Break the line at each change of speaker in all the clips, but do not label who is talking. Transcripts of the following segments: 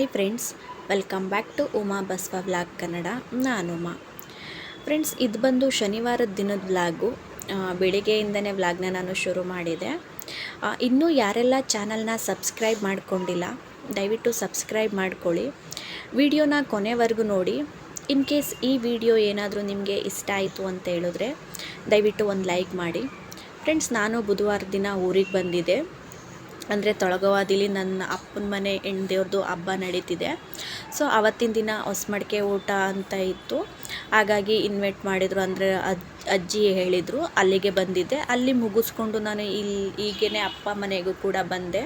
Hi friends welcome back to Uma Baswa vlog Kannada ನಾನು Uma. Friends ಇದು ಬಂದು ಶನಿವಾರದ ದಿನದ ವ್ಲಾಗು ಬೆಳಿಗ್ಗೆಯಿಂದನೇ ವ್ಲಾಗ್ನ ನಾನು ಶುರು ಮಾಡಿದೆ. ಇನ್ನೂ ಯಾರೆಲ್ಲ ಚಾನಲ್ನ ಸಬ್ಸ್ಕ್ರೈಬ್ ಮಾಡಿಕೊಂಡಿಲ್ಲ, ದಯವಿಟ್ಟು ಸಬ್ಸ್ಕ್ರೈಬ್ ಮಾಡ್ಕೊಳ್ಳಿ. ವಿಡಿಯೋನ ಕೊನೆವರೆಗೂ ನೋಡಿ. ಇನ್ ಕೇಸ್ ಈ ವಿಡಿಯೋ ಏನಾದರೂ ನಿಮಗೆ ಇಷ್ಟ ಆಯಿತು ಅಂತ ಹೇಳಿದ್ರೆ ದಯವಿಟ್ಟು ಒಂದು ಲೈಕ್ ಮಾಡಿ. ಫ್ರೆಂಡ್ಸ್ ನಾನು ಬುಧವಾರ ದಿನ ಊರಿಗೆ ಬಂದಿದ್ದೆ. ಅಂದರೆ ತೊಳಗವಾದಿಲಿ ನನ್ನ ಅಪ್ಪನ ಮನೆ ಹೆಣ್ದೇವ್ರದ್ದು ಹಬ್ಬ ನಡೀತಿದೆ. ಸೊ ಅವತ್ತಿನ ದಿನ ಹೊಸ್ಮಡಿಕೆ ಊಟ ಅಂತ ಇತ್ತು. ಹಾಗಾಗಿ ಇನ್ವೈಟ್ ಮಾಡಿದರು ಅಂದರೆ ಅಜ್ ಅಜ್ಜಿ ಹೇಳಿದರು, ಅಲ್ಲಿಗೆ ಬಂದಿದ್ದೆ. ಅಲ್ಲಿ ಮುಗಿಸ್ಕೊಂಡು ನಾನು ಇಲ್ಲಿ ಈಗೇನೆ ಅಪ್ಪ ಮನೆಗೂ ಕೂಡ ಬಂದೆ.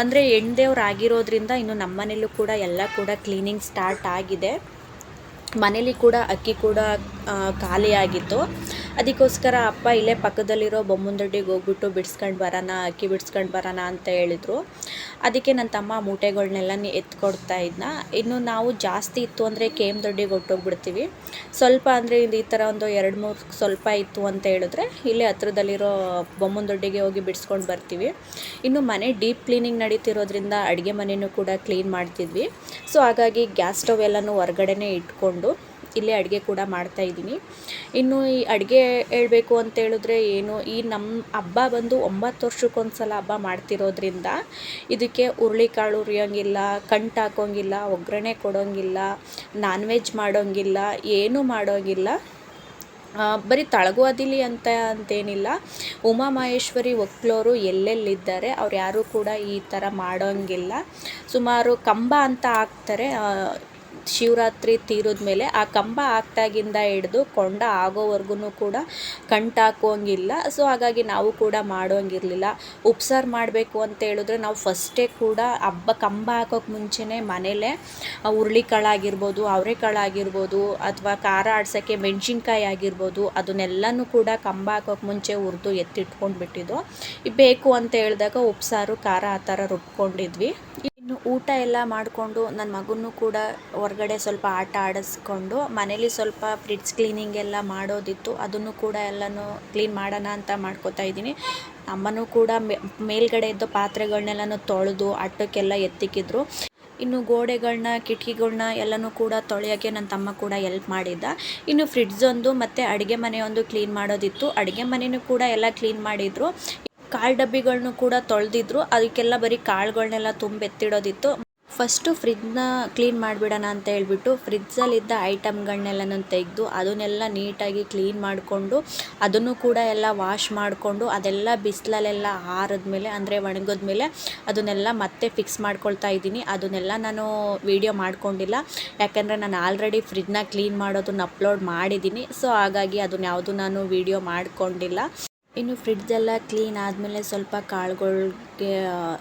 ಅಂದರೆ ಹೆಣ್ದೇವ್ರಾಗಿರೋದ್ರಿಂದ ಇನ್ನು ನಮ್ಮ ಮನೇಲೂ ಕೂಡ ಎಲ್ಲ ಕೂಡ ಕ್ಲೀನಿಂಗ್ ಸ್ಟಾರ್ಟ್ ಆಗಿದೆ. ಮನೇಲಿ ಕೂಡ ಅಕ್ಕಿ ಕೂಡ ಖಾಲಿಯಾಗಿತ್ತು. ಅದಕ್ಕೋಸ್ಕರ ಅಪ್ಪ ಇಲ್ಲೇ ಪಕ್ಕದಲ್ಲಿರೋ ಬೊಮ್ಮನದೊಡ್ಡಿಗೆ ಹೋಗ್ಬಿಟ್ಟು ಬಿಡ್ಸ್ಕೊಂಡು ಬರೋಣ, ಅಕ್ಕಿ ಬಿಡ್ಸ್ಕೊಂಡು ಬರೋಣ ಅಂತ ಹೇಳಿದರು. ಅದಕ್ಕೆ ನನ್ನ ತಮ್ಮ ಮೂಟೆಗಳನ್ನೆಲ್ಲ ಎತ್ಕೊಡ್ತಾ ಇದ್ನ. ಇನ್ನು ನಾವು ಜಾಸ್ತಿ ಇತ್ತು ಅಂದರೆ ಕೆ ಎಂ ದೊಡ್ಡಿಗೆ ಹೊಟ್ಟೋಗ್ಬಿಡ್ತೀವಿ ಸ್ವಲ್ಪ ಅಂದರೆ ಇದು ಈ ಥರ ಒಂದು ಎರಡು ಮೂರು ಸ್ವಲ್ಪ ಇತ್ತು ಅಂತ ಹೇಳಿದ್ರೆ ಇಲ್ಲೇ ಹತ್ರದಲ್ಲಿರೋ ಬೊಮ್ಮನ ದೊಡ್ಡಿಗೆ ಹೋಗಿ ಬಿಡಿಸ್ಕೊಂಡು ಬರ್ತೀವಿ. ಇನ್ನು ಮನೆ ಡೀಪ್ ಕ್ಲೀನಿಂಗ್ ನಡೀತಿರೋದ್ರಿಂದ ಅಡುಗೆ ಮನೆಯೂ ಕೂಡ ಕ್ಲೀನ್ ಮಾಡ್ತಿದ್ವಿ. ಸೊ ಹಾಗಾಗಿ ಗ್ಯಾಸ್ ಸ್ಟವ್ ಎಲ್ಲನೂ ಹೊರಗಡೆನೇ ಇಟ್ಕೊಂಡು ಇಲ್ಲೇ ಅಡುಗೆ ಕೂಡ ಮಾಡ್ತಾ ಇದ್ದೀನಿ. ಇನ್ನು ಈ ಅಡುಗೆ ಹೇಳಬೇಕು ಅಂತ ಹೇಳಿದ್ರೆ ಏನು, ಈ ನಮ್ಮ ಹಬ್ಬ ಬಂದು ಒಂಬತ್ತು ವರ್ಷಕ್ಕೊಂದ್ಸಲ ಹಬ್ಬ ಮಾಡ್ತಿರೋದ್ರಿಂದ ಇದಕ್ಕೆ ಹುರುಳಿಕಾಳು ಉರಿಯೋಂಗಿಲ್ಲ ಕಂಟು ಹಾಕೋಂಗಿಲ್ಲ, ಒಗ್ಗರಣೆ ಕೊಡೋಂಗಿಲ್ಲ ನಾನ್ ವೆಜ್ ಮಾಡೋಂಗಿಲ್ಲ, ಏನೂ ಮಾಡೋಂಗಿಲ್ಲ. ಬರೀ ತಳಗುವದಿಲಿ ಅಂತ ಅಂತೇನಿಲ್ಲ. ಉಮಾ ಮಹೇಶ್ವರಿ ಒಕ್ಲೋರು ಎಲ್ಲೆಲ್ಲಿದ್ದಾರೆ ಅವ್ರು ಯಾರೂ ಕೂಡ ಈ ಥರ ಮಾಡೋಂಗಿಲ್ಲ. ಸುಮಾರು ಕಂಬ ಅಂತ ಹಾಕ್ತಾರೆ ಶಿವರಾತ್ರಿ ತೀರಿದ ಮೇಲೆ ಆ ಕಂಬ ಆಗ್ತಾಗಿಂದ ಹಿಡಿದು ಕೊಂಡ ಆಗೋವರೆಗೂ ಕೂಡ ಕಂಟು ಹಾಕೋಂಗಿಲ್ಲ ಸೊ ಹಾಗಾಗಿ ನಾವು ಕೂಡ ಮಾಡೋಂಗಿರಲಿಲ್ಲ. ಉಪ್ಸಾರು ಮಾಡಬೇಕು ಅಂತ ಹೇಳಿದ್ರೆ ನಾವು ಫಸ್ಟೇ ಕೂಡ ಹಬ್ಬ ಕಂಬ ಹಾಕೋಕೆ ಮುಂಚೆನೇ ಮನೇಲೆ ಹುರುಳಿಕಾಳು ಆಗಿರ್ಬೋದು, ಅವರೆಕಾಳು ಆಗಿರ್ಬೋದು, ಅಥವಾ ಖಾರ ಆಡ್ಸೋಕ್ಕೆ ಮೆಣಸಿನ್ಕಾಯಿ ಆಗಿರ್ಬೋದು, ಅದನ್ನೆಲ್ಲನೂ ಕೂಡ ಕಂಬ ಹಾಕೋಕೆ ಮುಂಚೆ ಹುರಿದು ಎತ್ತಿಟ್ಕೊಂಡು ಬಿಟ್ಟಿದ್ದು ಬೇಕು ಅಂತ ಹೇಳಿದಾಗ ಉಪ್ಸಾರು, ಖಾರ ಆ ಥರ ರುಬ್ಕೊಂಡಿದ್ವಿ. ಇನ್ನು ಊಟ ಎಲ್ಲ ಮಾಡಿಕೊಂಡು ನನ್ನ ಮಗನೂ ಕೂಡ ಹೊರಗಡೆ ಸ್ವಲ್ಪ ಆಟ ಆಡಿಸ್ಕೊಂಡು ಮನೇಲಿ ಸ್ವಲ್ಪ ಫ್ರಿಡ್ಜ್ ಕ್ಲೀನಿಂಗ್ ಎಲ್ಲ ಮಾಡೋದಿತ್ತು. ಅದನ್ನು ಕೂಡ ಎಲ್ಲನೂ ಕ್ಲೀನ್ ಮಾಡೋಣ ಅಂತ ಮಾಡ್ಕೋತಾ ಇದ್ದೀನಿ. ಅಮ್ಮನೂ ಕೂಡ ಮೇಲ್ಗಡೆ ಇದ್ದ ಪಾತ್ರೆಗಳನ್ನೆಲ್ಲನೂ ತೊಳೆದು ಅಟ್ಟಕ್ಕೆಲ್ಲ ಎತ್ತಿಕ್ಕಿದ್ರು ಇನ್ನು ಗೋಡೆಗಳನ್ನ ಕಿಟಕಿಗಳನ್ನ ಎಲ್ಲನೂ ಕೂಡ ತೊಳೆಯೋಕ್ಕೆ ನನ್ನ ತಮ್ಮ ಕೂಡ ಎಲ್ಪ್ ಮಾಡಿದ್ದ. ಇನ್ನು ಫ್ರಿಡ್ಜ್ ಒಂದು ಮತ್ತು ಅಡುಗೆ ಮನೆಯೊಂದು ಕ್ಲೀನ್ ಮಾಡೋದಿತ್ತು. ಅಡುಗೆ ಮನೆಯೂ ಕೂಡ ಎಲ್ಲ ಕ್ಲೀನ್ ಮಾಡಿದರು. ಕಾಳು ಡಬ್ಬಿಗಳನ್ನು ಕೂಡ ತೊಳೆದಿದ್ರು. ಅದಕ್ಕೆಲ್ಲ ಬರೀ ಕಾಳುಗಳನ್ನೆಲ್ಲ ತುಂಬ ಎತ್ತಿಡೋದಿತ್ತು. ಫಸ್ಟು ಫ್ರಿಜ್ನ ಕ್ಲೀನ್ ಮಾಡಿಬಿಡೋಣ ಅಂತ ಹೇಳ್ಬಿಟ್ಟು ಫ್ರಿಜ್ಜಲ್ಲಿದ್ದ ಐಟಮ್ಗಳನ್ನೆಲ್ಲ ತೆಗೆದು, ಅದನ್ನೆಲ್ಲ ನೀಟಾಗಿ ಕ್ಲೀನ್ ಮಾಡಿಕೊಂಡು, ಅದನ್ನು ಕೂಡ ಎಲ್ಲ ವಾಶ್ ಮಾಡಿಕೊಂಡು, ಅದೆಲ್ಲ ಬಿಸಿಲಲ್ಲೆಲ್ಲ ಆರಿದ್ಮೇಲೆ, ಅಂದರೆ ಒಣಗಿದ್ಮೇಲೆ ಅದನ್ನೆಲ್ಲ ಮತ್ತೆ ಫಿಕ್ಸ್ ಮಾಡ್ಕೊಳ್ತಾ ಇದ್ದೀನಿ. ಅದನ್ನೆಲ್ಲ ನಾನು ವೀಡಿಯೋ ಮಾಡ್ಕೊಂಡಿಲ್ಲ. ಯಾಕೆಂದರೆ ನಾನು ಆಲ್ರೆಡಿ ಫ್ರಿಜ್ನ ಕ್ಲೀನ್ ಮಾಡೋದನ್ನ ಅಪ್ಲೋಡ್ ಮಾಡಿದ್ದೀನಿ. ಸೊ ಹಾಗಾಗಿ ಅದನ್ನ ಯಾವುದು ನಾನು ವೀಡಿಯೋ ಮಾಡ್ಕೊಂಡಿಲ್ಲ. ಇನ್ನು ಫ್ರಿಡ್ಜೆಲ್ಲ ಕ್ಲೀನ್ ಆದಮೇಲೆ ಸ್ವಲ್ಪ ಕಾಳುಗಳಿಗೆ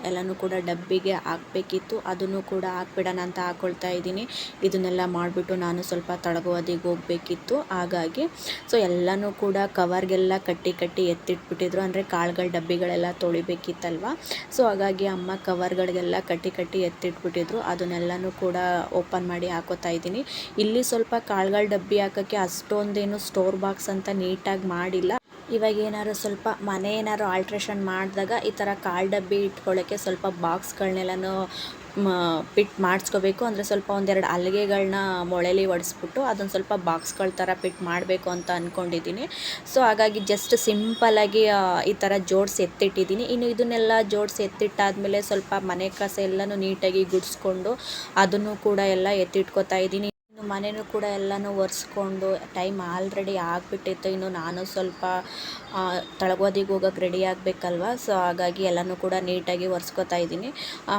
ಎಲ್ಲನೂ ಕೂಡ ಡಬ್ಬಿಗೆ ಹಾಕಬೇಕಿತ್ತು. ಅದನ್ನು ಕೂಡ ಹಾಕ್ಬಿಡೋಣ ಅಂತ ಹಾಕ್ಕೊಳ್ತಾ ಇದ್ದೀನಿ. ಇದನ್ನೆಲ್ಲ ಮಾಡಿಬಿಟ್ಟು ನಾನು ಸ್ವಲ್ಪ ತಳಗುವದಿಗೆ ಹೋಗಬೇಕಿತ್ತು. ಹಾಗಾಗಿ ಸೊ ಎಲ್ಲನೂ ಕೂಡ ಕವರ್ಗೆಲ್ಲ ಕಟ್ಟಿ ಕಟ್ಟಿ ಎತ್ತಿಟ್ಬಿಟ್ಟಿದ್ರು. ಅಂದರೆ ಕಾಳುಗಳ, ಡಬ್ಬಿಗಳೆಲ್ಲ ತೊಳಿಬೇಕಿತ್ತಲ್ವ? ಸೊ ಹಾಗಾಗಿ ಅಮ್ಮ ಕವರ್ಗಳಿಗೆಲ್ಲ ಕಟ್ಟಿ ಕಟ್ಟಿ ಎತ್ತಿಟ್ಬಿಟ್ಟಿದ್ರು. ಅದನ್ನೆಲ್ಲನೂ ಕೂಡ ಓಪನ್ ಮಾಡಿ ಹಾಕೋತಾ ಇದ್ದೀನಿ. ಇಲ್ಲಿ ಸ್ವಲ್ಪ ಕಾಳುಗಳ, ಡಬ್ಬಿ ಹಾಕೋಕ್ಕೆ ಅಷ್ಟೊಂದೇನು ಸ್ಟೋರ್ ಬಾಕ್ಸ್ ಅಂತ ನೀಟಾಗಿ ಮಾಡಿಲ್ಲ. ಇವಾಗ ಏನಾದ್ರು ಸ್ವಲ್ಪ ಮನೆ ಏನಾದ್ರು ಆಲ್ಟ್ರೇಷನ್ ಮಾಡಿದಾಗ ಈ ಥರ ಕಾಳು ಡಬ್ಬಿ ಇಟ್ಕೊಳ್ಳೋಕ್ಕೆ ಸ್ವಲ್ಪ ಬಾಕ್ಸ್ಗಳನ್ನೆಲ್ಲನೂ ಪಿಟ್ ಮಾಡಿಸ್ಕೋಬೇಕು. ಅಂದರೆ ಸ್ವಲ್ಪ ಒಂದೆರಡು ಹಲಿಗೆಗಳನ್ನ ಮೊಳೆಲಿ ಒಡಿಸ್ಬಿಟ್ಟು ಅದೊಂದು ಸ್ವಲ್ಪ ಬಾಕ್ಸ್ಗಳ ಥರ ಪಿಟ್ ಮಾಡಬೇಕು ಅಂತ ಅಂದ್ಕೊಂಡಿದ್ದೀನಿ ಸೊ ಹಾಗಾಗಿ ಜಸ್ಟ್ ಸಿಂಪಲಾಗಿ ಈ ಥರ ಜೋಡಿಸಿ ಎತ್ತಿಟ್ಟಿದ್ದೀನಿ. ಇನ್ನು ಇದನ್ನೆಲ್ಲ ಜೋಡಿಸಿ ಎತ್ತಿಟ್ಟಾದಮೇಲೆ ಸ್ವಲ್ಪ ಮನೆ ಕಸ ಎಲ್ಲನೂ ನೀಟಾಗಿ ಗುಡಿಸ್ಕೊಂಡು ಅದನ್ನು ಕೂಡ ಎಲ್ಲ ಎತ್ತಿಟ್ಕೋತಾ ಇದ್ದೀನಿ. ಮನೆಯೂ ಕೂಡ ಎಲ್ಲನೂ ಒರೆಸ್ಕೊಂಡು ಟೈಮ್ ಆಲ್ರೆಡಿ ಆಗಿಬಿಟ್ಟಿತ್ತು. ಇನ್ನು ನಾನು ಸ್ವಲ್ಪ ತಳಗೋದಿಗೆ ಹೋಗೋಕೆ ರೆಡಿ ಆಗಬೇಕಲ್ವ? ಸೊ ಹಾಗಾಗಿ ಎಲ್ಲನೂ ಕೂಡ ನೀಟಾಗಿ ಒರೆಸ್ಕೊತಾ ಇದ್ದೀನಿ.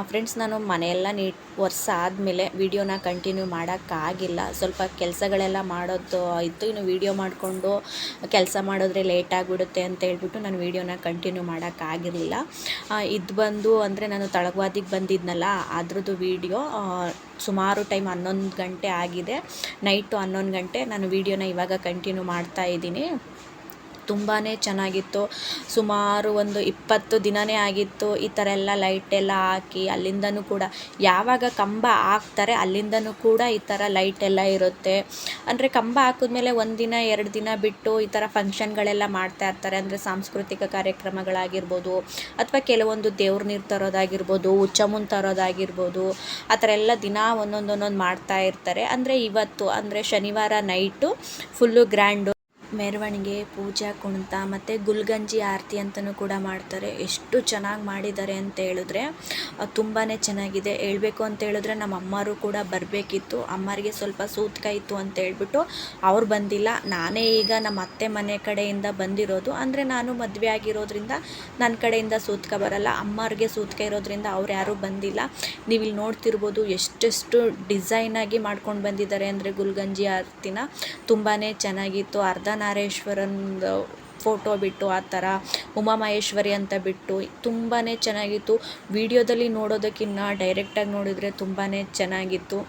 ಫ್ರೆಂಡ್ಸ್ ನಾನು ಮನೆಯೆಲ್ಲ ನೀಟ್, ಒರೆಸಾದ್ಮೇಲೆ ವೀಡಿಯೋನ ಕಂಟಿನ್ಯೂ ಮಾಡೋಕ್ಕಾಗಿಲ್ಲ ಸ್ವಲ್ಪ ಕೆಲಸಗಳೆಲ್ಲ ಮಾಡೋದು ಇತ್ತು ಇನ್ನು ವೀಡಿಯೋ ಮಾಡಿಕೊಂಡು ಕೆಲಸ ಮಾಡಿದ್ರೆ ಲೇಟ್ ಆಗಿಬಿಡುತ್ತೆ ಅಂತ ಹೇಳ್ಬಿಟ್ಟು ನಾನು ವೀಡಿಯೋನ ಕಂಟಿನ್ಯೂ ಮಾಡೋಕ್ಕಾಗಿರಲಿಲ್ಲ ಇದು ಬಂದು ಅಂದರೆ ನಾನು ತಳಗವಾದಿಗೆ ಬಂದಿದ್ನಲ್ಲ, ಅದ್ರದ್ದು ವೀಡಿಯೋ ಸುಮಾರು ಟೈಮ್ ಹನ್ನೊಂದು ಗಂಟೆ ಆಗಿದೆ ನೈಟು ಹನ್ನೊಂದು ಗಂಟೆ ನಾನು ವೀಡಿಯೋನ ಇವಾಗ ಕಂಟಿನ್ಯೂ ಮಾಡ್ತಾ ಇದ್ದೀನಿ. ತುಂಬಾ ಚೆನ್ನಾಗಿತ್ತು. ಸುಮಾರು ಒಂದು ಇಪ್ಪತ್ತು ದಿನವೇ ಆಗಿತ್ತು ಈ ಥರ ಎಲ್ಲ ಲೈಟ್ ಎಲ್ಲ ಹಾಕಿ, ಅಲ್ಲಿಂದನೂ ಕೂಡ ಯಾವಾಗ ಕಂಬ ಹಾಕ್ತಾರೆ ಅಲ್ಲಿಂದನೂ ಕೂಡ ಈ ಥರ ಲೈಟ್ ಎಲ್ಲ ಇರುತ್ತೆ. ಅಂದರೆ ಕಂಬ ಹಾಕಿದ್ಮೇಲೆ ಒಂದಿನ ಎರಡು ದಿನ ಬಿಟ್ಟು ಈ ಥರ ಫಂಕ್ಷನ್ಗಳೆಲ್ಲ ಮಾಡ್ತಾ ಇರ್ತಾರೆ. ಅಂದರೆ ಸಾಂಸ್ಕೃತಿಕ ಕಾರ್ಯಕ್ರಮಗಳಾಗಿರ್ಬೋದು, ಅಥವಾ ಕೆಲವೊಂದು ದೇವ್ರ ನೀರು ತರೋದಾಗಿರ್ಬೋದು, ಉಚ್ಚಮುನ್ ತರೋದಾಗಿರ್ಬೋದು, ಆ ಥರ ಎಲ್ಲ ದಿನ ಒಂದೊಂದೊಂದೊಂದು ಒಂದೊಂದು ಮಾಡ್ತಾ ಇರ್ತಾರೆ. ಅಂದರೆ ಇವತ್ತು, ಅಂದರೆ ಶನಿವಾರ ನೈಟು ಫುಲ್ಲು ಗ್ರ್ಯಾಂಡು ಮೆರವಣಿಗೆ, ಪೂಜಾ, ಕುಣಿತ ಮತ್ತು ಗುಲ್ಗಂಜಿ ಆರತಿ ಅಂತಲೂ ಕೂಡ ಮಾಡ್ತಾರೆ. ಎಷ್ಟು ಚೆನ್ನಾಗಿ ಮಾಡಿದ್ದಾರೆ ಅಂತ ಹೇಳಿದ್ರೆ ತುಂಬಾ ಚೆನ್ನಾಗಿದೆ. ಹೇಳ್ಬೇಕು ಅಂತ ಹೇಳಿದ್ರೆ ನಮ್ಮ ಅಮ್ಮರು ಕೂಡ ಬರಬೇಕಿತ್ತು. ಅಮ್ಮರಿಗೆ ಸ್ವಲ್ಪ ಸೂತ್ಕ ಇತ್ತು ಅಂತ ಹೇಳ್ಬಿಟ್ಟು ಅವ್ರು ಬಂದಿಲ್ಲ. ನಾನೇ ಈಗ ನಮ್ಮ ಅತ್ತೆ ಮನೆ ಕಡೆಯಿಂದ ಬಂದಿರೋದು. ಅಂದರೆ ನಾನು ಮದುವೆ ಆಗಿರೋದ್ರಿಂದ ನನ್ನ ಕಡೆಯಿಂದ ಸೂತ್ಕ ಬರಲ್ಲ. ಅಮ್ಮವ್ರಿಗೆ ಸೂತ್ಕ ಇರೋದ್ರಿಂದ ಅವ್ರು ಯಾರೂ ಬಂದಿಲ್ಲ. ನೀವು ಇಲ್ಲಿ ನೋಡ್ತಿರ್ಬೋದು ಎಷ್ಟೆಷ್ಟು ಡಿಸೈನಾಗಿ ಮಾಡ್ಕೊಂಡು ಬಂದಿದ್ದಾರೆ ಅಂದರೆ ಗುಲ್ಗಂಜಿ ಆರತಿನ. ತುಂಬಾ ಚೆನ್ನಾಗಿತ್ತು. ಅರ್ಧನಾರೀಶ್ವರನ್ದು ಫೋಟೋ ಬಿಟ್ಟು ಆ ಥರ ಉಮಾಮಹೇಶ್ವರಿ ಅಂತ ಬಿಟ್ಟು ತುಂಬಾ ಚೆನ್ನಾಗಿತ್ತು. ವಿಡಿಯೋದಲ್ಲಿ ನೋಡೋದಕ್ಕಿಂತ ಡೈರೆಕ್ಟಾಗಿ ನೋಡಿದರೆ ತುಂಬಾ ಚೆನ್ನಾಗಿತ್ತು.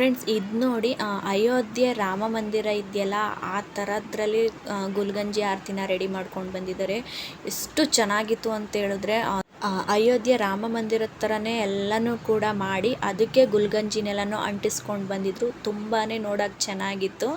ಫ್ರೆಂಡ್ಸ್, ಇದು ನೋಡಿ ಅಯೋಧ್ಯೆ ರಾಮ ಮಂದಿರ ಇದೆಯಲ್ಲ, ಆ ಥರದ್ರಲ್ಲಿ ಗುಲ್ಗಂಜಿ ಆರತಿನ ರೆಡಿ ಮಾಡ್ಕೊಂಡು ಬಂದಿದ್ದಾರೆ. ಎಷ್ಟು ಚೆನ್ನಾಗಿತ್ತು ಅಂತ ಹೇಳಿದ್ರೆ ಅಯೋಧ್ಯೆ ರಾಮ ಮಂದಿರದ ಥರನೇ ಎಲ್ಲನೂ ಕೂಡ ಮಾಡಿ, ಅದಕ್ಕೆ ಗುಲ್ಗಂಜಿನೆಲ್ಲನೂ ಅಂಟಿಸ್ಕೊಂಡು ಬಂದಿದ್ರು. ತುಂಬಾ ನೋಡೋಕೆ ಚೆನ್ನಾಗಿತ್ತು.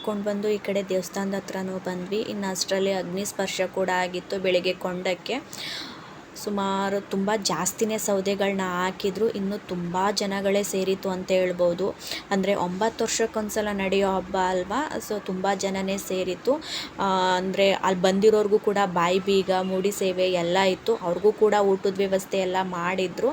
ನೋಡ್ಕೊಂಡು ಬಂದು ಈ ಕಡೆ ದೇವಸ್ಥಾನದ ಹತ್ರನೂ ಬಂದ್ವಿ. ಇನ್ನು ಅಷ್ಟರಲ್ಲಿ ಅಗ್ನಿ ಸ್ಪರ್ಶ ಕೂಡ ಆಗಿತ್ತು ಬೆಳಿಗ್ಗೆ ಕೊಂಡಕ್ಕೆ. ಸುಮಾರು ತುಂಬ ಜಾಸ್ತಿನೇ ಸೌದೆಗಳನ್ನ ಹಾಕಿದ್ರು. ಇನ್ನು ತುಂಬ ಜನಗಳೇ ಸೇರಿತು ಅಂತ ಹೇಳ್ಬೋದು. ಅಂದರೆ ಒಂಬತ್ತು ವರ್ಷಕ್ಕೊಂದ್ಸಲ ನಡೆಯೋ ಹಬ್ಬ ಅಲ್ವಾ? ಸೊ ತುಂಬ ಜನನೇ ಸೇರಿತ್ತು. ಅಂದರೆ ಅಲ್ಲಿ ಬಂದಿರೋರ್ಗೂ ಕೂಡ ಬಾಯಿ ಬೀಗ, ಮೂಡಿ ಸೇವೆ ಎಲ್ಲ ಇತ್ತು. ಅವ್ರಿಗೂ ಕೂಡ ಊಟದ ವ್ಯವಸ್ಥೆ ಎಲ್ಲ ಮಾಡಿದರು.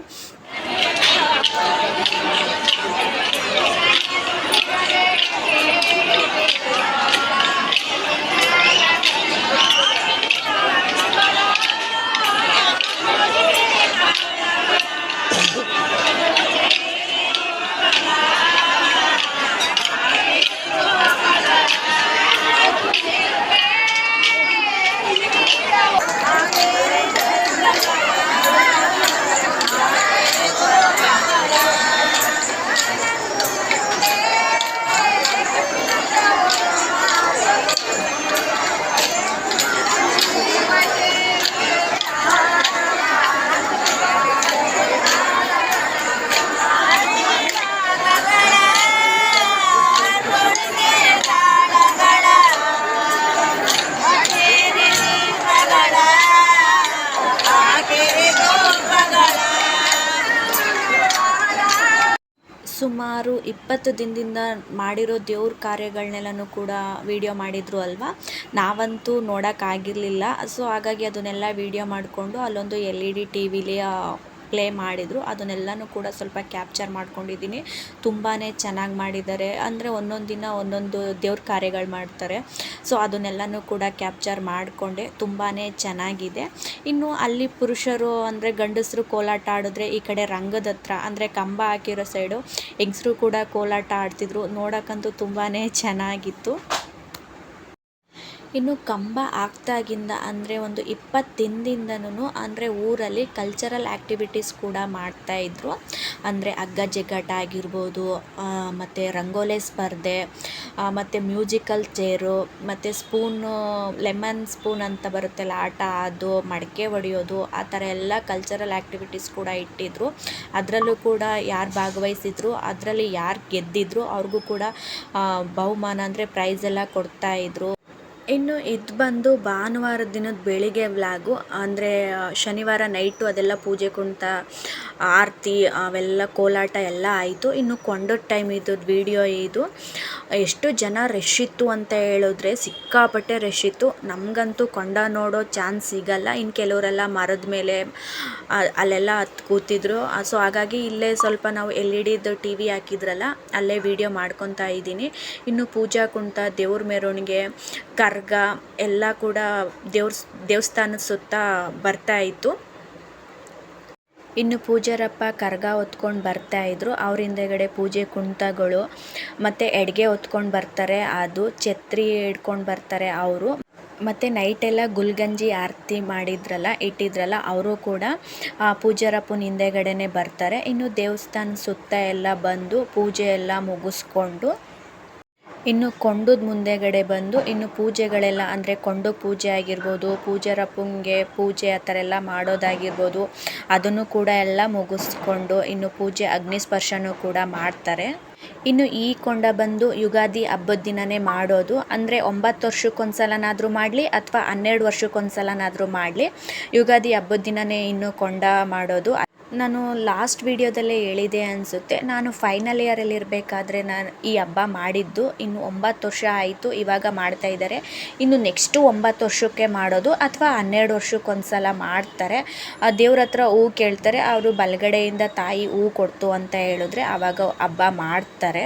ಸುಮಾರು ಇಪ್ಪತ್ತು ದಿನದಿಂದ ಮಾಡಿರೋ ದೇವ್ರ ಕಾರ್ಯಗಳನ್ನೆಲ್ಲನೂ ಕೂಡ ವಿಡಿಯೋ ಮಾಡಿದರು ಅಲ್ವಾ? ನಾವಂತೂ ನೋಡೋಕ್ಕಾಗಿರಲಿಲ್ಲ. ಸೊ ಹಾಗಾಗಿ ಅದನ್ನೆಲ್ಲ ವಿಡಿಯೋ ಮಾಡಿಕೊಂಡು ಅಲ್ಲೊಂದು ಎಲ್ ಇ ಡಿ ಟಿ ವಿಲಿ ಪ್ಲೇ ಮಾಡಿದರು, ಅದನ್ನೆಲ್ಲನೂ ಕೂಡ ಸ್ವಲ್ಪ ಕ್ಯಾಪ್ಚರ್ ಮಾಡ್ಕೊಂಡಿದ್ದೀನಿ. ತುಂಬಾ ಚೆನ್ನಾಗಿ ಮಾಡಿದ್ದಾರೆ. ಅಂದರೆ ಒಂದೊಂದು ದಿನ ಒಂದೊಂದು ದೇವ್ರ ಕಾರ್ಯಗಳು ಮಾಡ್ತಾರೆ. ಸೊ, ಅದನ್ನೆಲ್ಲನೂ ಕೂಡ ಕ್ಯಾಪ್ಚರ್ ಮಾಡಿಕೊಂಡೆ. ತುಂಬಾ ಚೆನ್ನಾಗಿದೆ. ಇನ್ನು ಅಲ್ಲಿ ಪುರುಷರು ಅಂದರೆ ಗಂಡಸರು ಕೋಲಾಟ ಆಡಿದ್ರೆ ಈ ಕಡೆ ರಂಗದ ಹತ್ರ, ಅಂದರೆ ಕಂಬ ಹಾಕಿರೋ ಸೈಡು, ಹೆಂಗಸರು ಕೂಡ ಕೋಲಾಟ ಆಡ್ತಿದ್ರು. ನೋಡೋಕ್ಕಂತೂ ತುಂಬಾ ಚೆನ್ನಾಗಿತ್ತು. ಇನ್ನು ಕಂಬ ಹಾಕ್ದಾಗಿಂದ ಅಂದರೆ ಒಂದು ಇಪ್ಪತ್ತು ದಿನದಿಂದನೂ ಅಂದರೆ ಊರಲ್ಲಿ ಕಲ್ಚರಲ್ ಆ್ಯಕ್ಟಿವಿಟೀಸ್ ಕೂಡ ಮಾಡ್ತಾಯಿದ್ರು ಅಂದರೆ ಹಗ್ಗ ಜಗ್ಗಾಟ ಆಗಿರ್ಬೋದು ಮತ್ತು ರಂಗೋಲಿ ಸ್ಪರ್ಧೆ ಮತ್ತು ಮ್ಯೂಸಿಕಲ್ ಚೇರು ಮತ್ತು ಸ್ಪೂನು ಲೆಮನ್ ಸ್ಪೂನ್ ಅಂತ ಬರುತ್ತಲ್ಲ, ಆಟ ಅದು ಮಡಿಕೆ ಒಡೆಯೋದು ಆ ಥರ ಎಲ್ಲ ಕಲ್ಚರಲ್ ಆ್ಯಕ್ಟಿವಿಟೀಸ್ ಕೂಡ ಇಟ್ಟಿದ್ರು. ಅದರಲ್ಲೂ ಕೂಡ ಯಾರು ಭಾಗವಹಿಸಿದ್ರು, ಅದರಲ್ಲಿ ಯಾರು ಗೆದ್ದಿದ್ರು, ಅವ್ರಿಗೂ ಕೂಡ ಬಹುಮಾನ ಅಂದರೆ ಪ್ರೈಸ್ ಎಲ್ಲ ಕೊಡ್ತಾಯಿದ್ರು ಇನ್ನು ಇದು ಬಂದು ಭಾನುವಾರ ದಿನದ ಬೆಳಿಗ್ಗೆ ವ್ಲಾಗು ಅಂದರೆ ಶನಿವಾರ ನೈಟು ಅದೆಲ್ಲ ಪೂಜೆ ಕುಣಿತ ಆರತಿ, ಅವೆಲ್ಲ ಕೋಲಾಟ ಎಲ್ಲ ಆಯಿತು. ಇನ್ನು ಕೊಂಡದ ಟೈಮ್ ಇದ್ದದ್ದು ವೀಡಿಯೋ ಇದು. ಎಷ್ಟು ಜನ ರಶ್ ಇತ್ತು ಅಂತ ಹೇಳಿದ್ರೆ ಸಿಕ್ಕಾಪಟ್ಟೆ ರಶ್ ಇತ್ತು. ನಮಗಂತೂ ಕೊಂಡ ನೋಡೋ ಚಾನ್ಸ್ ಸಿಗಲ್ಲ. ಇನ್ನು ಕೆಲವರೆಲ್ಲ ಮರದ ಮೇಲೆ ಅಲ್ಲೆಲ್ಲ ಹತ್ತು ಕೂತಿದ್ರು. ಸೊ ಹಾಗಾಗಿ ಇಲ್ಲೇ ಸ್ವಲ್ಪ ನಾವು ಎಲ್ ಇ ಡಿದು ಟಿ ವಿ ಹಾಕಿದ್ರಲ್ಲ, ಅಲ್ಲೇ ವೀಡಿಯೋ ಮಾಡ್ಕೊತಾ ಇದ್ದೀನಿ. ಇನ್ನು ಪೂಜಾ ಕುಣಿತ ದೇವ್ರ ಮೆರವಣಿಗೆ ಕರ್ಗ ಎಲ್ಲ ಕೂಡ ದೇವ್ರ ದೇವಸ್ಥಾನದ ಸುತ್ತ ಬರ್ತಾ ಇತ್ತು. ಇನ್ನು ಪೂಜಾರಪ್ಪ ಕರ್ಗ ಹೊತ್ಕೊಂಡು ಬರ್ತಾಯಿದ್ರು ಅವ್ರ ಹಿಂದೆಗಡೆ ಪೂಜೆ ಕುಣಿತಗಳು ಮತ್ತು ಎಡ್ಗೆ ಹೊತ್ಕೊಂಡು ಬರ್ತಾರೆ, ಅದು ಛತ್ರಿ ಹಿಡ್ಕೊಂಡು ಬರ್ತಾರೆ ಅವರು. ಮತ್ತು ನೈಟೆಲ್ಲ ಗುಲ್ಗಂಜಿ ಆರತಿ ಮಾಡಿದ್ರಲ್ಲ, ಇಟ್ಟಿದ್ರಲ್ಲ, ಅವರು ಕೂಡ ಪೂಜಾರಪ್ಪನ ಹಿಂದೆಗಡೆನೆ ಬರ್ತಾರೆ. ಇನ್ನು ದೇವಸ್ಥಾನ ಸುತ್ತ ಎಲ್ಲ ಬಂದು ಪೂಜೆ ಎಲ್ಲ ಮುಗಿಸ್ಕೊಂಡು ಇನ್ನು ಕೊಂಡದ ಮುಂದೆಗಡೆ ಬಂದು, ಇನ್ನು ಪೂಜೆಗಳೆಲ್ಲ ಅಂದರೆ ಕೊಂಡು ಪೂಜೆ ಆಗಿರ್ಬೋದು ಪೂಜಾರಪ್ಪಂಗೆ ಪೂಜೆ ಆ ಥರ ಎಲ್ಲ ಮಾಡೋದಾಗಿರ್ಬೋದು, ಅದನ್ನು ಕೂಡ ಎಲ್ಲ ಮುಗಿಸ್ಕೊಂಡು ಇನ್ನು ಪೂಜೆ ಅಗ್ನಿ ಸ್ಪರ್ಶನೂ ಕೂಡ ಮಾಡ್ತಾರೆ. ಇನ್ನು ಈ ಕೊಂಡ ಬಂದು ಯುಗಾದಿ ಹಬ್ಬದ ದಿನನೇ ಮಾಡೋದು. ಅಂದರೆ ಒಂಬತ್ತು ವರ್ಷಕ್ಕೊಂದ್ಸಲನಾದರೂ ಮಾಡಲಿ ಅಥವಾ ಹನ್ನೆರಡು ವರ್ಷಕ್ಕೊಂದ್ಸಲನಾದರೂ ಮಾಡಲಿ. ಯುಗಾದಿ ಹಬ್ಬದ ದಿನನೇ ಇನ್ನು ಕೊಂಡ ಮಾಡೋದು. ನಾನು ಲಾಸ್ಟ್ ವೀಡಿಯೋದಲ್ಲೇ ಹೇಳಿದೆ ಅನಿಸುತ್ತೆ. ನಾನು ಫೈನಲ್ ಇಯರಲ್ಲಿ ಇರಬೇಕಾದ್ರೆ ನಾನು ಈ ಹಬ್ಬ ಮಾಡಿದ್ದು ಇನ್ನು ಒಂಬತ್ತು ವರ್ಷ ಆಯಿತು ಇವಾಗ ಮಾಡ್ತಾ ಇದ್ದಾರೆ. ಇನ್ನು ನೆಕ್ಸ್ಟು ಒಂಬತ್ತು ವರ್ಷಕ್ಕೆ ಮಾಡೋದು ಅಥವಾ ಹನ್ನೆರಡು ವರ್ಷಕ್ಕೊಂದು ಸಲ ಮಾಡ್ತಾರೆ ದೇವ್ರ ಹತ್ರ ಹೂ ಕೇಳ್ತಾರೆ, ಅವರು ಬಲಗಡೆಯಿಂದ ತಾಯಿ ಹೂ ಕೊಡ್ತು ಅಂತ ಹೇಳಿದ್ರೆ ಆವಾಗ ಹಬ್ಬ ಮಾಡ್ತಾರೆ.